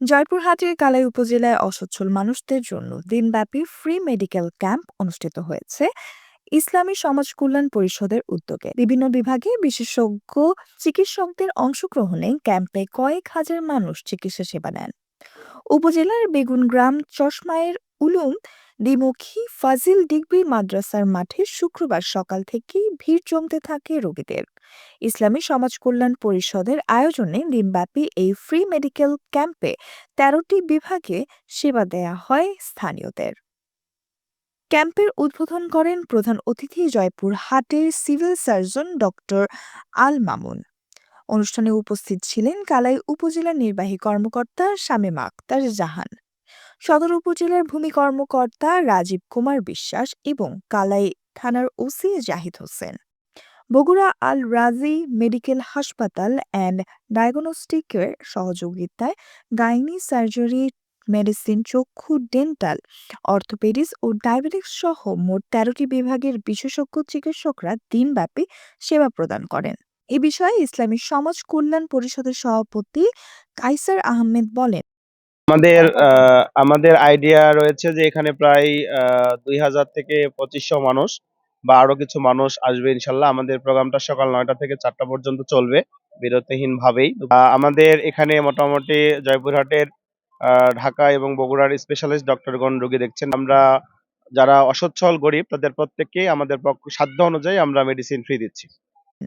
জয়পুরহাটের কালাই উপজেলায় অসচ্ছল মানুষদের জন্য দিনব্যাপী ফ্রি মেডিকেল ক্যাম্প অনুষ্ঠিত হয়েছে ইসলামী সমাজ কল্যাণ পরিষদের উদ্যোগে। বিভিন্ন বিভাগে বিশেষজ্ঞ চিকিৎসকদের অংশগ্রহণে ক্যাম্পে কয়েক হাজার মানুষ চিকিৎসা সেবা নেন। উপজেলার বেগুনগ্রাম চশমায়ের উলুম দ্বিমুখী ফাজিল ডিগ্রি মাদ্রাসার মাঠে শুক্রবার সকাল থেকেই ভিড় জমতে থাকে রোগীদের। ইসলামী সমাজ কল্যাণ পরিষদের আয়োজনে দিনব্যাপী এই ফ্রি মেডিকেল ক্যাম্পে তেরোটি বিভাগে সেবা দেয়া হয় স্থানীয়দের। ক্যাম্পের উদ্বোধন করেন প্রধান অতিথি জয়পুর হাটের civil surgeon doctor Al Mamun অনুষ্ঠানে উপস্থিত ছিলেন কালাই উপজেলা নির্বাহী কর্মকর্তা শামীম আক্তার জাহান। সদর উপজেলার ভূমি কর্মকর্তা রাজীব কুমার বিশ্বাস এবং কালাই থানার ওসি জাহিদ হোসেন। বগুড়া আল রাজি মেডিকেল হাসপাতাল অ্যান্ড ডায়াগনস্টিকের সহযোগিতায় গাইনি সার্জারি, মেডিসিন, চক্ষু, ডেন্টাল, অর্থোপেডিক্স ও ডায়াবেটিক্স সহ মোট তেরোটি বিভাগের বিশেষজ্ঞ চিকিৎসকরা দিনব্যাপী সেবা প্রদান করেন। এ বিষয়ে ইসলামী সমাজ কল্যাণ পরিষদের সভাপতি কাইসার আহমেদ বলেন আমাদের আমাদের আইডিয়া রয়েছে যে এখানে প্রায় দুই হাজার থেকে পঁচিশশো মানুষ বা আরও কিছু মানুষ আসবে ইনশাল্লাহ। আমাদের প্রোগ্রামটা সকাল নয়টা থেকে চারটা পর্যন্ত চলবে বিরতিহীন ভাবেই আমাদের এখানে মোটামুটি জয়পুরহাটের ঢাকা এবং বগুড়ার স্পেশালিস্ট ডক্টরগণ রোগী দেখছেন। আমরা যারা অসচ্ছল গরিব, তাদের প্রত্যেককেই আমাদের পক্ষ, সাধ্য অনুযায়ী আমরা মেডিসিন ফ্রি দিচ্ছি।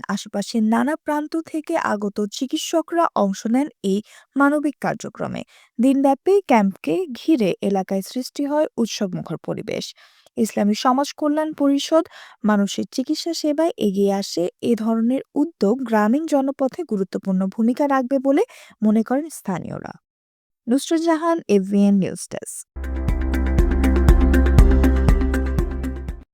আশেপাশের নানা প্রান্ত থেকে আগত চিকিৎসকরা অংশ নেন এই মানবিক কার্যক্রমে। দিনব্যাপী ক্যাম্পকে ঘিরে এলাকায় সৃষ্টি হয় উৎসবমুখর পরিবেশ। ইসলামী সমাজ কল্যাণ পরিষদ মানুষের চিকিৎসা সেবায় এগিয়ে আসে এ ধরনের উদ্যোগ গ্রামীণ জনপথে গুরুত্বপূর্ণ ভূমিকা রাখবে বলে মনে করেন স্থানীয়রা। Nusrat AVN news desk.